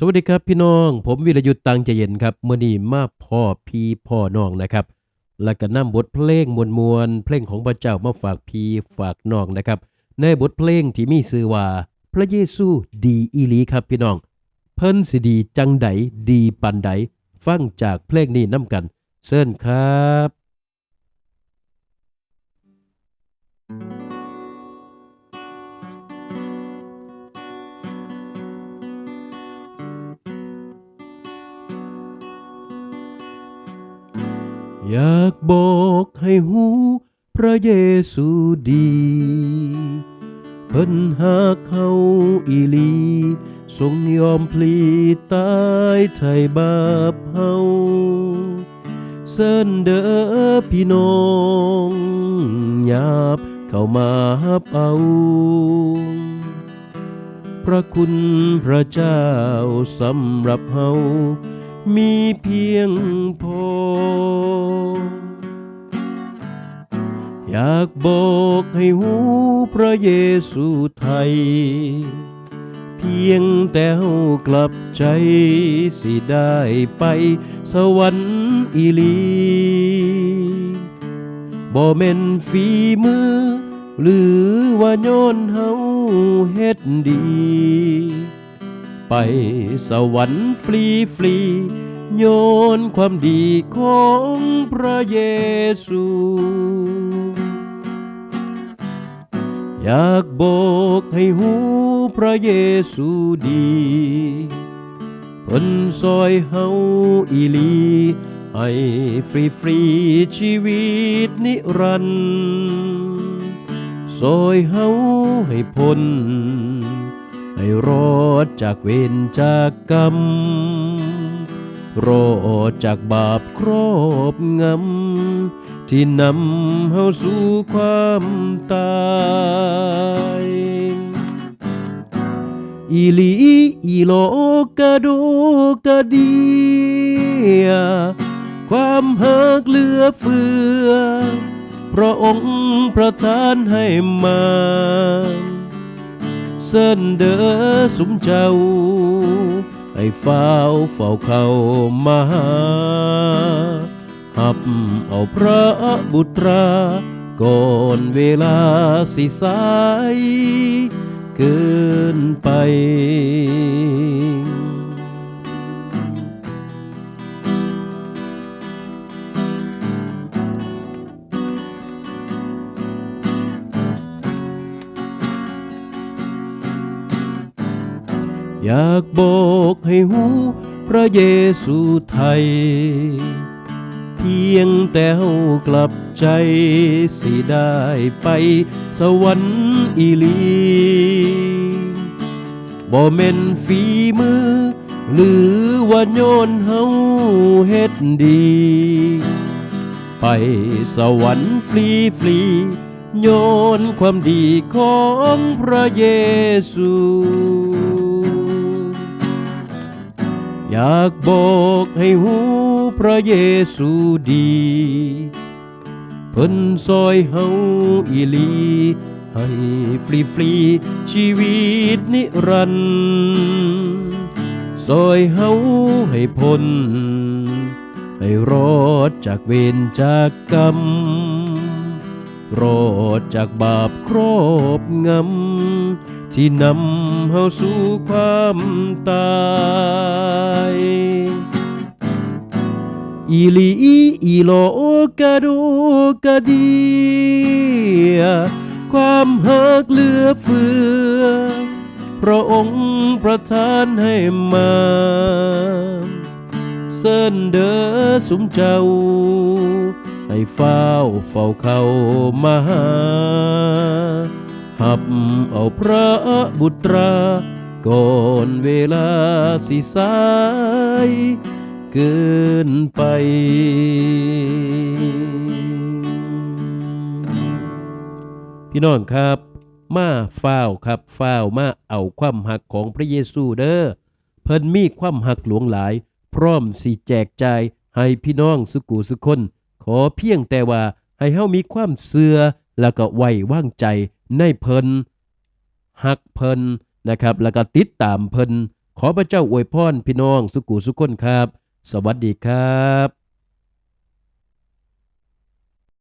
สวัสดีครับพี่น้อง ผมวิรยุทธ์ตังใจเย็นครับเมื่อนี้มาพ่อพี่พ่อน้องนะครับ แล้วก็นำบทเพลงมวลมวลเพลงของพระเจ้ามาฝากพี่ฝากน้องนะครับ ในบทเพลงที่มีชื่อว่า พระเยซูดีอีหลีครับพี่น้อง เพิ่นสิดีจังใดดีปันใดฟังจากเพลงนี้น้ำกันเชิญครับ อยากบอกให้หูพระเยซูดี เพิ่นหาเขาอีลี ทรงยอมพลีตายไถ่บาปเฮาเส้นเด้อพี่น้องหยาบเข้ามาฮับเอา พระคุณพระเจ้าสำหรับเฮามีเพียงพอ อยากบอกให้หูพระเยซูไทย เพียงแต่เฮากลับใจสิได้ไปสวรรค์อีลีบ่แม่นฝีมือ หรือว่าย้อนเฮาเฮ็ดดี ไปสวรรค์ฟรีฟรี โยนความดีของพระเยซู อยากบอกให้หูพระเยซูดีเพิ่นซอยเฮาอีลี ให้ฟรีฟรีชีวิตนิรันดร์ซอยเฮาให้พ้นให้รอดจากเวรจากกรรม รอดจากบาปครอบงำ ที่นำเฮาสู่ความตายอีลีอีโลกะโดกะเดียความหักเหลือเฟือ พระองค์ประทานให้มาเส้นเดอสุมเจ้า ให้เฝ้าเฝ้าเข้ามาหาหับเอาพระบุตราก่อนเวลาสิสายเกินไป อยากบอกให้หูพระเยซูไทย เพียงแต่เฮากลับใจสิได้ไปสวรรค์อีลีบ่แม่นฝีมือ หรือว่าโยนเฮาเฮ็ดดี ไปสวรรค์ฟรีฟรีโยนความดีของพระเยซู อยากบอกให้หูพระเยซูดี เพิ่นซอยเฮาอีลี ให้ฟรีฟรีชีวิตนิรันดร์ซอยเฮาให้พ้นให้รอดจากเวรจากกรรม รอดจากบาปครอบงำ ที่นำเฮาสู่ความตาย อีลีอีโลกะโดกะดี ความหักเหลือเฟือ พระองค์ประทานให้มา เส้นเดอสุมเจ้า ให้เฝ้าเฝ้าเข้ามาหาหับเอาพระบุตรา ก่อนเวลาสิสาย เกินไป พี่น้องครับ มาเฝ้าครับเฝ้ามาเอาความหักของพระเยซูเด้อเพิ่นมีความหักหลวงหลาย พร้อมสิแจกจ่ายให้พี่น้องสุกูสุคน ขอเพียงแต่ว่าให้เฮามีความเสื่อแล้วก็ไว้วางใจในเพิ่นหักเพิ่นนะครับ แล้วก็ติดตามเพิ่นขอพระเจ้าอวยพรพี่น้องสุกูสุคนครับ สวัสดีครับ